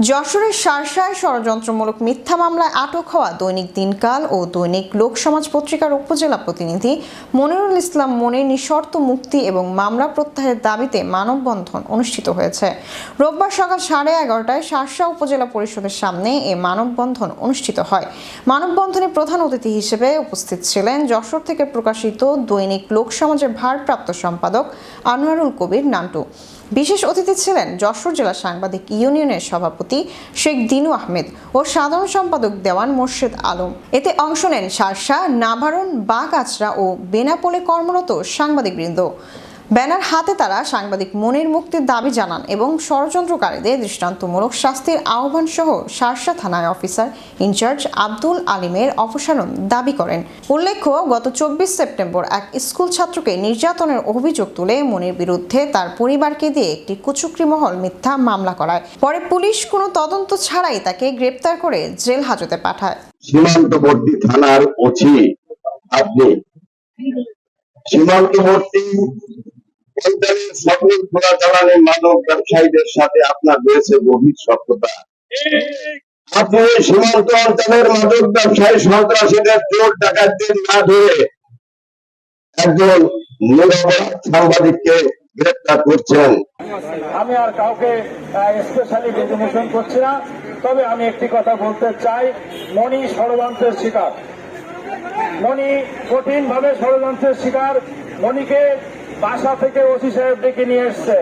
যশোরের সারসায় ষড়যন্ত্রমূলক মিথ্যা মামলায় আটক হওয়া দৈনিক দিনকাল ও দৈনিক লোকসমাজ পত্রিকার উপজেলা প্রতিনিধি মনিরুল ইসলাম মনির নিঃশর্ত মুক্তি এবং মামলা প্রত্যাহারের দাবিতে মানববন্ধন অনুষ্ঠিত হয়েছে। রোববার সকাল সাড়ে এগারোটায় সারসা উপজেলা পরিষদের সামনে এ মানববন্ধন অনুষ্ঠিত হয়। মানববন্ধনে প্রধান অতিথি হিসেবে উপস্থিত ছিলেন যশোর থেকে প্রকাশিত দৈনিক লোকসমাজের ভারপ্রাপ্ত সম্পাদক আনোয়ারুল কবির নান্টু। বিশেষ অতিথি ছিলেন যশোর জেলা সাংবাদিক ইউনিয়নের সভাপতি শেখ দিনু আহমেদ ও সাধারণ সম্পাদক দেওয়ান মোর্শেদ আলম। এতে অংশ নেন সারসা নাভারণ বাগআচরা ও বেনাপোলে কর্মরত সাংবাদিকবৃন্দ। ব্যানার হাতে তারা সাংবাদিক মনির মুক্তির দাবি জানান এবং ষড়যন্ত্রকারীদের দৃষ্টান্তমূলক শাস্তির আহ্বান সহ শার্শা থানায় অফিসার ইনচার্জ আব্দুল আলিমের অপসারণ দাবি করেন। উল্লেখ্য, গত চব্বিশ সেপ্টেম্বর এক স্কুল ছাত্রকে নির্যাতনের অভিযোগ তুলে মনির বিরুদ্ধে তার পরিবারকে দিয়ে একটি কুচুকরি মহল মিথ্যা মামলা করায়। পরে পুলিশ কোনো তদন্ত ছাড়াই তাকে গ্রেপ্তার করে জেল হাজতে পাঠায়। সীমান্তবর্তী থানার ওসি আপনি সীমান্তবর্তী ব্যবসায়ীদের সাথে আপনার রয়েছে গভীর সত্যতা। আপনি সীমান্ত অঞ্চলের মাদক ব্যবসায়ী সন্ত্রাসীদের চোর ডাকাতদের না ধরে একজন সাংবাদিককে গ্রেপ্তার করছেন। আমি আর কাউকে স্পেশালি ডেজিনেশন করছি না, তবে আমি একটি কথা বলতে চাই মনি ষড়যন্ত্রের শিকার। মনি কঠিন ভাবে ষড়যন্ত্রের শিকার মনিকে বাসা থেকে ওসি সাহেব ডেকে নিয়ে এসছে।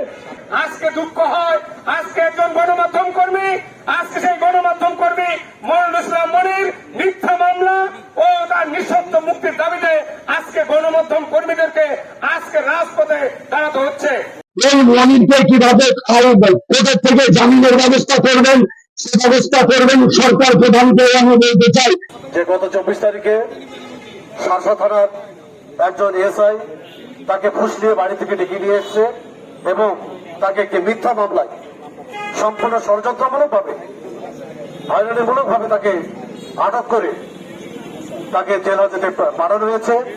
আজকে দুঃখ হয় আজকে একজন গণমাধ্যম কর্মী আজকে সেই গণমাধ্যম কর্মী মনুল ইসলাম মনির মিথ্যা মামলা ও তার নিঃশব্দ মুক্তির দাবিতে আজকে গণমাধ্যম কর্মীদেরকে আজকে রাজপথে দাঁড়াতে হচ্ছে। এই মনিরকে কীভাবে খাওয়াবেন? কোথা থেকে জামিনের ব্যবস্থা করবেন? সে ব্যবস্থা করবেন সরকার প্রধানকে আমি বলতে চাই। যে গত চব্বিশ তারিখে সারসা থানার একজন এসআই তাকে ফুসলিয়ে বাড়ি থেকে ডেকে নিয়ে এসছে এবং তাকে একটি মিথ্যা মামলায় সম্পূর্ণ ষড়যন্ত্রমূলক ভাবে হয়রানিমূলক ভাবে তাকে আটক করে তাকে জেল হাজতে পাঠানো হয়েছে।